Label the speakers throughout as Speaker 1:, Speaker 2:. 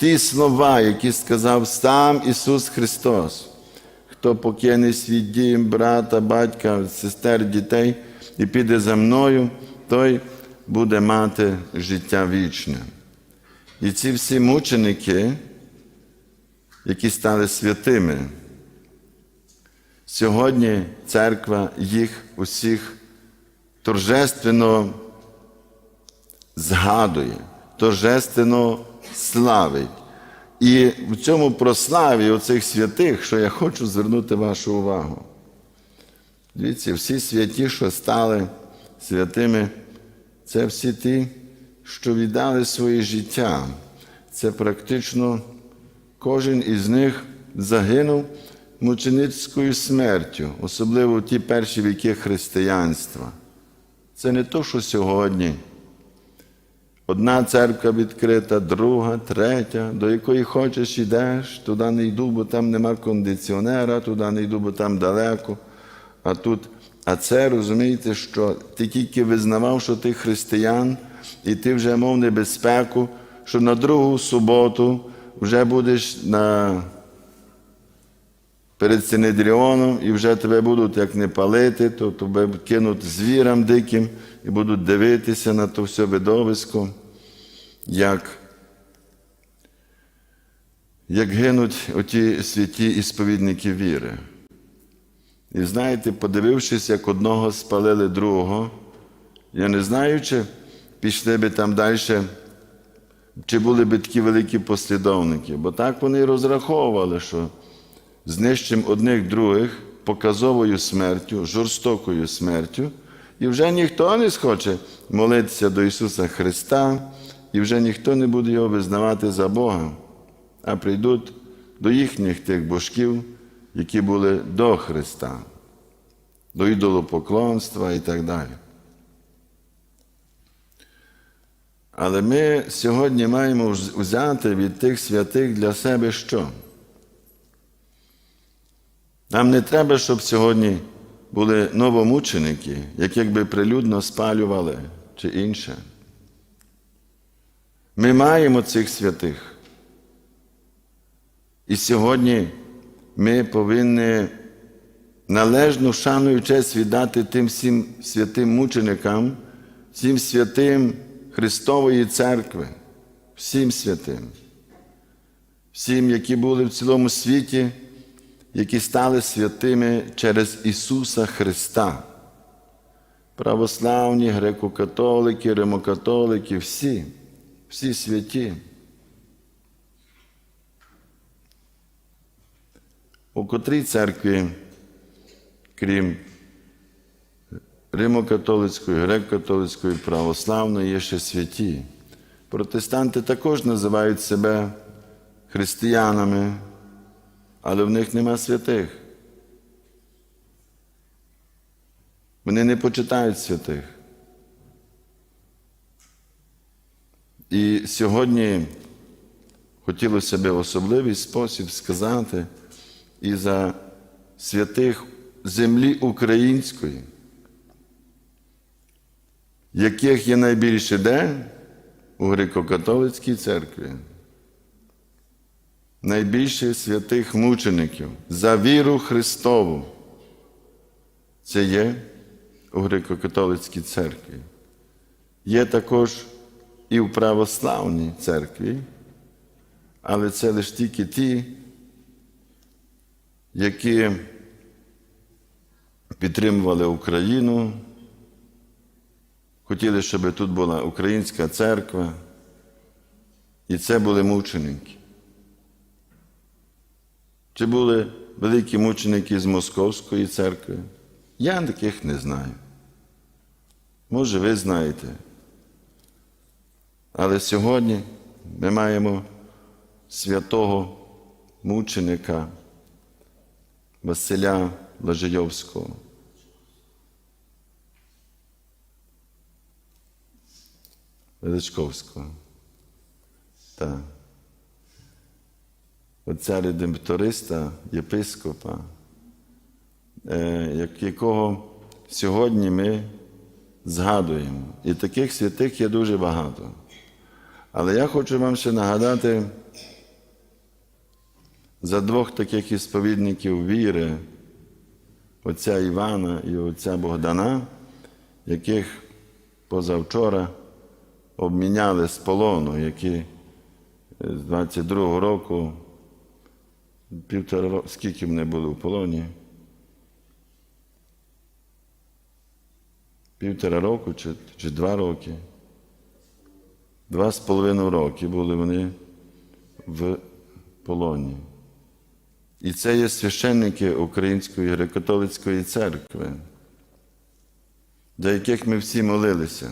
Speaker 1: ті слова, які сказав сам Ісус Христос. Хто покине свій дім, брата, батька, сестер, дітей і піде за мною, той буде мати життя вічне. І ці всі мученики, які стали святими, сьогодні церква їх усіх торжественно згадує, торжественно славить. І в цьому прославі оцих святих, що я хочу звернути вашу увагу. Дивіться, всі святі, що стали святими, це всі ті, що віддали своє життя. Це практично кожен із них загинув мученицькою смертю, особливо ті перші віки християнства. Це не то, що сьогодні. Одна церква відкрита, друга, третя, до якої хочеш йдеш, туди не йду, бо там нема кондиціонера, туди не йду, бо там далеко. А тут, а це розумієте, що ти тільки визнавав, що ти християн, і ти вже мав небезпеку, що на другу суботу вже будеш на перед Синедріоном, і вже тебе будуть як не палити, то тебе кинуть звірам диким і будуть дивитися на то все видовисько, як, як гинуть оті святі ісповідники віри. І знаєте, подивившись, як одного спалили другого, я не знаю, чи пішли би там далі, чи були б такі великі послідовники, бо так вони розраховували, що знищимо одних других показовою смертю, жорстокою смертю, і вже ніхто не схоче молитися до Ісуса Христа, і вже ніхто не буде його визнавати за Бога, а прийдуть до їхніх тих божків, які були до Христа, до ідолопоклонства і так далі. Але ми сьогодні маємо взяти від тих святих для себе що? Нам не треба, щоб сьогодні були новомученики, які якби прилюдно спалювали чи інше. Ми маємо цих святих. І сьогодні ми повинні належну шану і честь віддати тим всім святим мученикам, всім святим Христової церкви, всім святим, всім, які були в цілому світі які стали святими через Ісуса Христа. Православні, греко-католики, римокатолики, всі, всі святі. У котрій церкві, крім Римо-католицької, греко-католицької, православної, є ще святі. Протестанти також називають себе християнами, але в них нема святих. Вони не почитають святих. І сьогодні хотілося б особливий спосіб сказати і за святих землі української, яких є найбільше де у греко-католицькій церкві найбільше святих мучеників за віру Христову. Це є у греко-католицькій церкві. Є також і в православній церкві, але це лише тільки ті, які підтримували Україну, хотіли, щоб тут була українська церква, і це були мученики. Чи були великі мученики з Московської церкви? Я таких не знаю. Може, ви знаєте. Але сьогодні ми маємо святого мученика Василя Лажийовського. Величковського. Так отця редемпториста, єпископа, якого сьогодні ми згадуємо. І таких святих є дуже багато. Але я хочу вам ще нагадати за двох таких ісповідників віри, отця Івана і отця Богдана, яких позавчора обміняли з полону, які з 22-го року, півтора року, скільки вони були в полоні? Півтора року чи, чи два роки. Два з половиною роки були вони в полоні. І це є священники Української греко-католицької церкви, за яких ми всі молилися,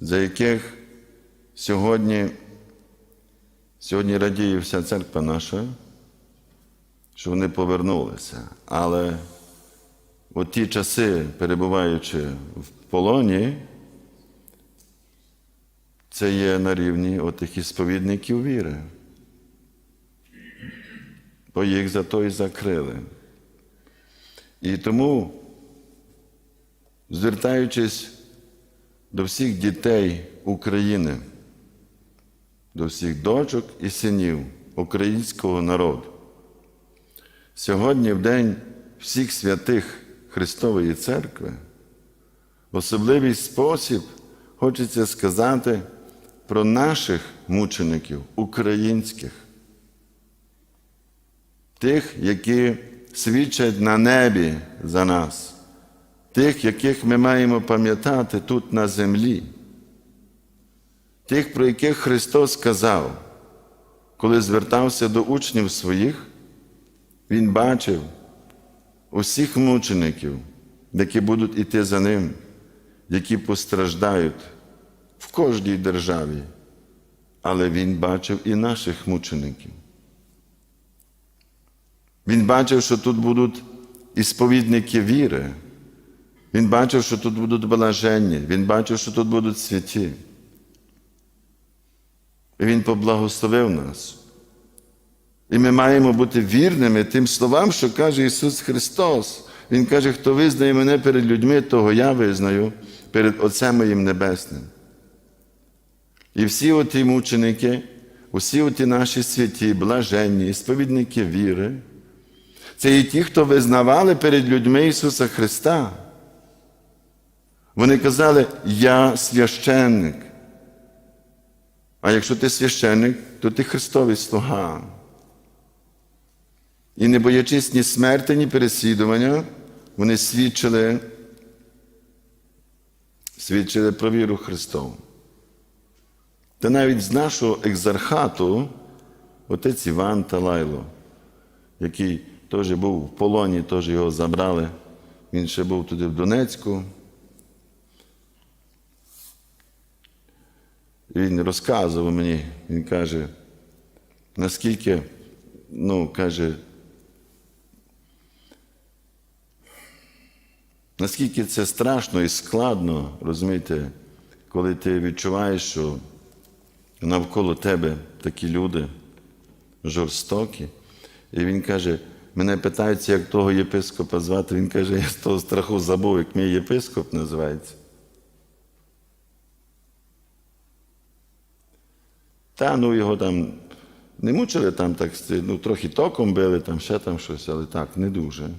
Speaker 1: за яких сьогодні, сьогодні радіє вся церква наша, що вони повернулися. Але у ті часи, перебуваючи в полоні, це є на рівні отих ісповідників віри. Бо їх за то і закрили. І тому, звертаючись до всіх дітей України, до всіх дочок і синів українського народу, сьогодні, в День всіх святих Христової Церкви, особливий спосіб хочеться сказати про наших мучеників, українських, тих, які свідчать на небі за нас, тих, яких ми маємо пам'ятати тут на землі, тих, про яких Христос сказав, коли звертався до учнів своїх, Він бачив усіх мучеників, які будуть іти за ним, які постраждають в кожній державі, але Він бачив і наших мучеників. Він бачив, що тут будуть і сповідники віри. Він бачив, що тут будуть блаженні, він бачив, що тут будуть святі. І Він поблагословив нас. І ми маємо бути вірними тим словам, що каже Ісус Христос. Він каже, хто визнає мене перед людьми, того я визнаю перед Отцем моїм Небесним. І всі оті мученики, усі оті наші святі, блаженні, сповідники віри, це і ті, хто визнавали перед людьми Ісуса Христа. Вони казали, я священник. А якщо ти священник, то ти Христовий слуга. І не боячись ні смерти, ні переслідування, вони свідчили, свідчили про віру Христову. Та навіть з нашого екзархату отець Іван Талайло, який теж був в полоні, теж його забрали. Він ще був туди в Донецьку. Він розказував мені, він каже, наскільки, ну, каже, наскільки це страшно і складно, розумієте, коли ти відчуваєш, що навколо тебе такі люди жорстокі. І він каже, мене питаються, як того єпископа звати. Він каже, я з того страху забув, як мій єпископ називається. Та ну його там не мучили там так, ну трохи током били, там ще там щось, але так, не дуже.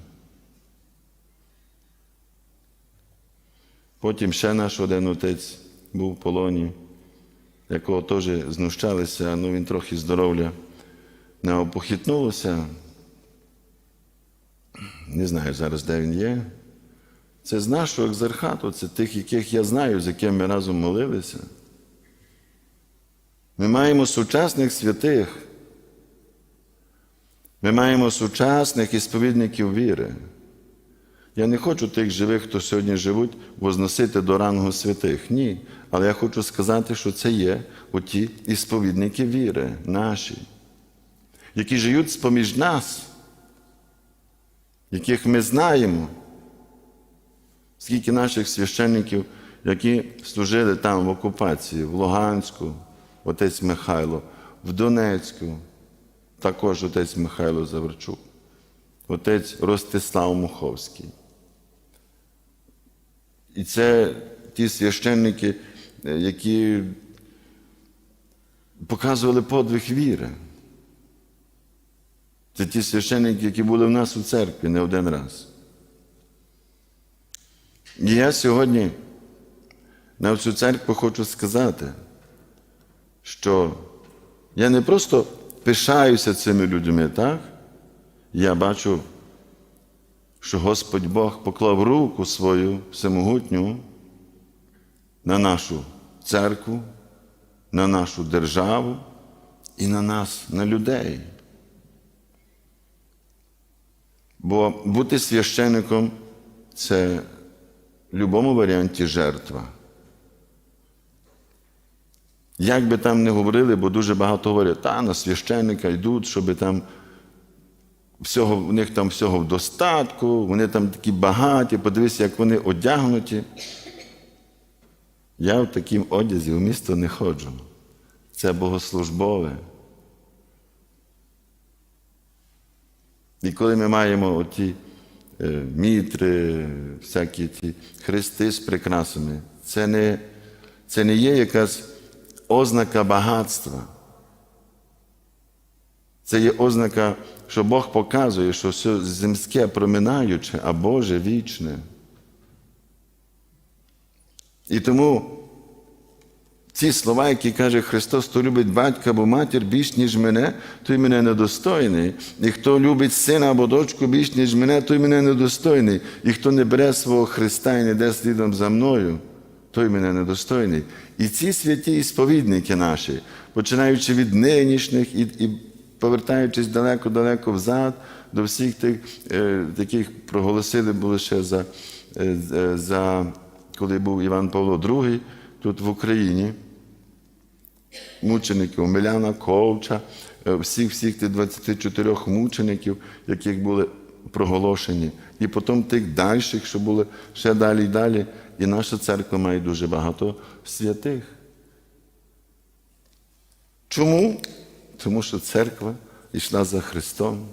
Speaker 1: Потім ще наш один отець був в полоні, якого теж знущалися, ну він трохи здоров'я не опохитнулося. Не знаю зараз, де він є. Це з нашого екзархату, це тих, яких я знаю, з якими ми разом молилися. Ми маємо сучасних святих. Ми маємо сучасних ісповідників віри. Я не хочу тих живих, хто сьогодні живуть, возносити до рангу святих. Ні. Але я хочу сказати, що це є оті ісповідники віри наші, які живуть з-поміж нас, яких ми знаємо, скільки наших священників, які служили там в окупації, в Луганську, отець Михайло, в Донецьку, також отець Михайло Заверчук, отець Ростислав Муховський. І це ті священники, які показували подвиг віри. Це ті священники, які були в нас у церкві не один раз. І я сьогодні на цю церкву хочу сказати, що я не просто пишаюся цими людьми, так? Я бачу, що Господь Бог поклав руку свою всемогутню на нашу церкву, на нашу державу і на нас, на людей. Бо бути священником це в будь-якому варіанті жертва. Як би там не говорили, бо дуже багато говорять, та на священника йдуть, щоб там всього, в них там всього в достатку, вони там такі багаті, подивися, як вони одягнуті. Я в такому одязі в місто не ходжу. Це богослужбове. І коли ми маємо оті е, мітри, всякі ті хрести з прикрасами, це не, це не є якась ознака багатства. Це є ознака, що Бог показує, що все земське проминаюче, а Боже вічне. І тому ці слова, які каже Христос, хто любить батька або матір більш, ніж мене, той мене недостойний. І хто любить сина або дочку більш, ніж мене, той мене недостойний. І хто не бере свого Христа і не йде слідом за мною, той мене недостойний. І ці святі сповідники наші, починаючи від нинішніх і, і повертаючись далеко-далеко взад, до всіх тих, е, таких проголосили були ще за, е, за коли був Іван Павло II тут в Україні мучеників Омеляна, Ковча, е, всіх всіх тих 24 мучеників, яких були проголошені, і потім тих дальших, що були ще далі і далі. І наша церква має дуже багато святих. Чому? Тому що церква йшла за Христом.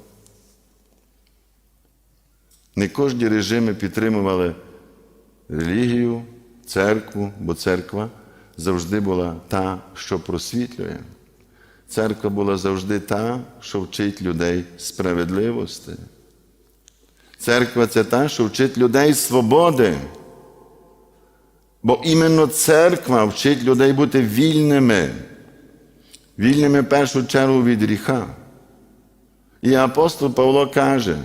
Speaker 1: Не кожні режими підтримували релігію, церкву, бо церква завжди була та, що просвітлює. Церква була завжди та, що вчить людей справедливості. Церква це та, що вчить людей свободи. Бо іменно церква вчить людей бути вільними, вільними в першу чергу від гріха. І апостол Павло каже: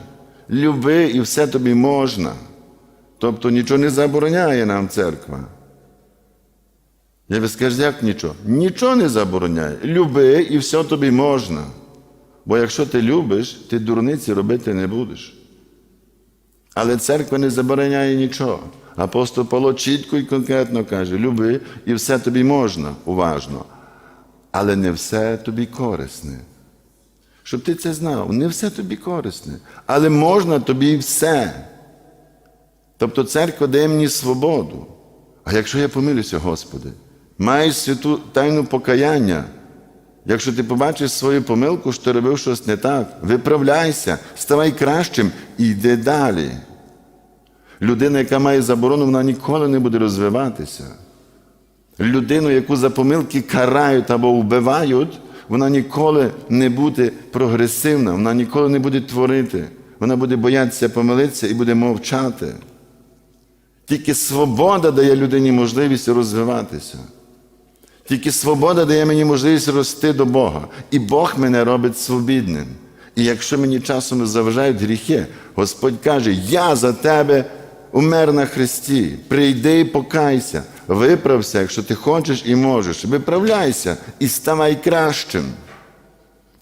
Speaker 1: люби і все тобі можна. Тобто нічого не забороняє нам церква. Я би скажу, як нічого? Нічого не забороняє. Люби і все тобі можна. Бо якщо ти любиш, ти дурниці робити не будеш. Але церква не забороняє нічого. Апостол Павло чітко і конкретно каже: люби і все тобі можна, уважно. Але не все тобі корисне. Щоб ти це знав, не все тобі корисне, але можна тобі все. Тобто церква дає мені свободу. А якщо я помилюся, Господи, маєш святу тайну покаяння. Якщо ти побачиш свою помилку, що ти робив щось не так, виправляйся, ставай кращим і йди далі. Людина, яка має заборону, вона ніколи не буде розвиватися. Людину, яку за помилки карають або вбивають, вона ніколи не буде прогресивна, вона ніколи не буде творити. Вона буде боятися помилитися і буде мовчати. Тільки свобода дає людині можливість розвиватися. Тільки свобода дає мені можливість рости до Бога. І Бог мене робить свобідним. І якщо мені часом заважають гріхи, Господь каже: Я за тебе умер на Христі. Прийди і покайся, виправся, якщо ти хочеш і можеш. Виправляйся і ставай кращим.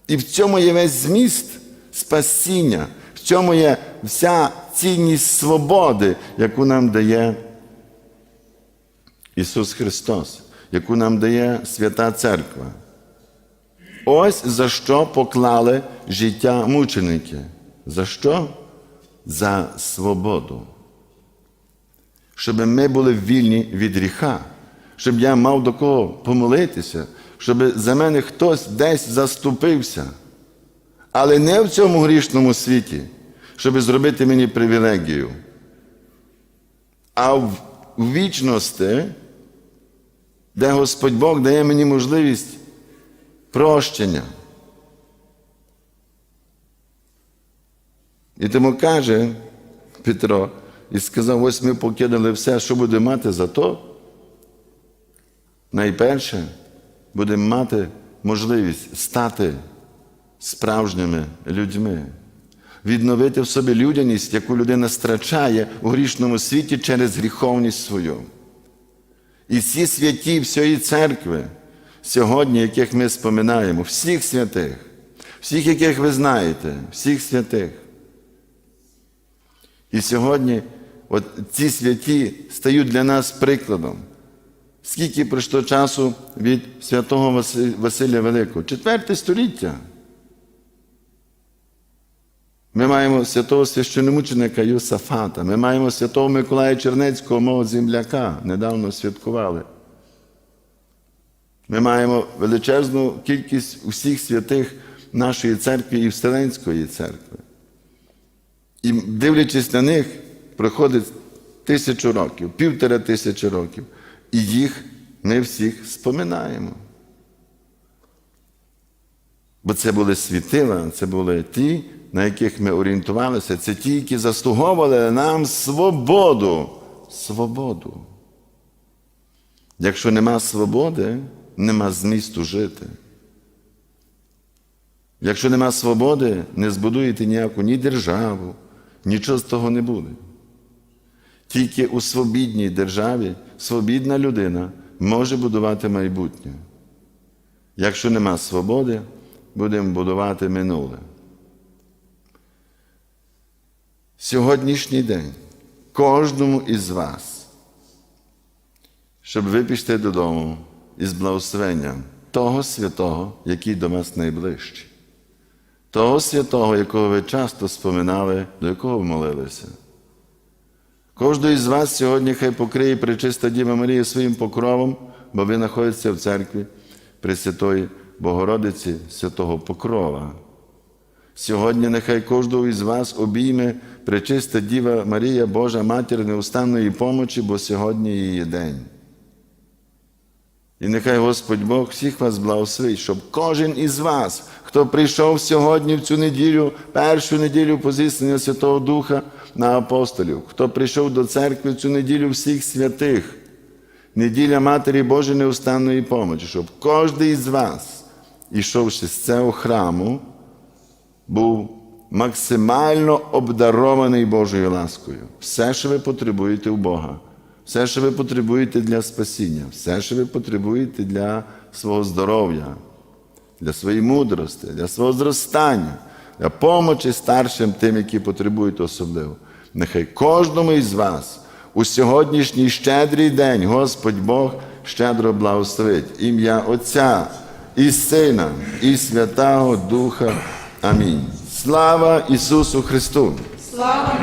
Speaker 1: І в цьому є весь зміст спасіння, в цьому є вся цінність свободи, яку нам дає Ісус Христос, яку нам дає Свята Церква. Ось за що поклали життя мученики. За що? За свободу. Щоб ми були вільні від гріха, щоб я мав до кого помолитися, щоб за мене хтось десь заступився. Але не в цьому грішному світі, щоб зробити мені привілегію, а в вічності, де Господь Бог дає мені можливість прощення. І тому каже Петро, і сказав: ось ми покинули все, що будемо мати за то. Найперше будемо мати можливість стати справжніми людьми, відновити в собі людяність, яку людина страчає у грішному світі через гріховність свою. І всі святі всієї церкви, сьогодні, яких ми споминаємо, всіх святих, всіх, яких ви знаєте, всіх святих. І сьогодні от ці святі стають для нас прикладом. Скільки пройшло часу від святого Васи- Василя Великого? Четверте століття. Ми маємо святого священомученика Юсафата, ми маємо святого Миколая Чернецького, мого земляка, недавно святкували. Ми маємо величезну кількість усіх святих нашої церкви і Вселенської церкви. І дивлячись на них, проходить тисячу років, півтора тисячі років, і їх ми всіх споминаємо. Бо це були світила, це були ті, на яких ми орієнтувалися, це ті, які заслуговували нам свободу. Свободу. Якщо нема свободи, нема змісту жити. Якщо нема свободи, не збудуєте ніяку ні державу, нічого з того не буде. Тільки у свобідній державі свобідна людина може будувати майбутнє. Якщо нема свободи, будемо будувати минуле. Сьогоднішній день кожному із вас, щоб ви пішли додому із благословенням того святого, який до вас найближчий, того святого, якого ви часто споминали, до якого ви молилися. Кожного із вас сьогодні хай покриє пречиста Діва Марія своїм покровом, бо ви знаходитеся в церкві Пресвятої Богородиці Святого Покрова. Сьогодні нехай кожного із вас обійме пречиста Діва Марія, Божа Матір неустанної помочі, бо сьогодні її день. І нехай Господь Бог всіх вас благословить, щоб кожен із вас, хто прийшов сьогодні в цю неділю, першу неділю позиснення Святого Духа на апостолів, хто прийшов до церкви цю неділю всіх святих, неділя Матері Божої неустанної помочі, щоб кожен із вас, ішовши з цього храму, був максимально обдарований Божою ласкою. Все, що ви потребуєте у Бога, все, що ви потребуєте для спасіння, все, що ви потребуєте для свого здоров'я, для своєї мудрості, для свого зростання, для помочі старшим тим, які потребують особливо. Нехай кожному із вас у сьогоднішній щедрий день Господь Бог щедро благословить ім'я Отця і Сина, і Святого Духа. Амінь. Слава Ісусу Христу!
Speaker 2: Слава!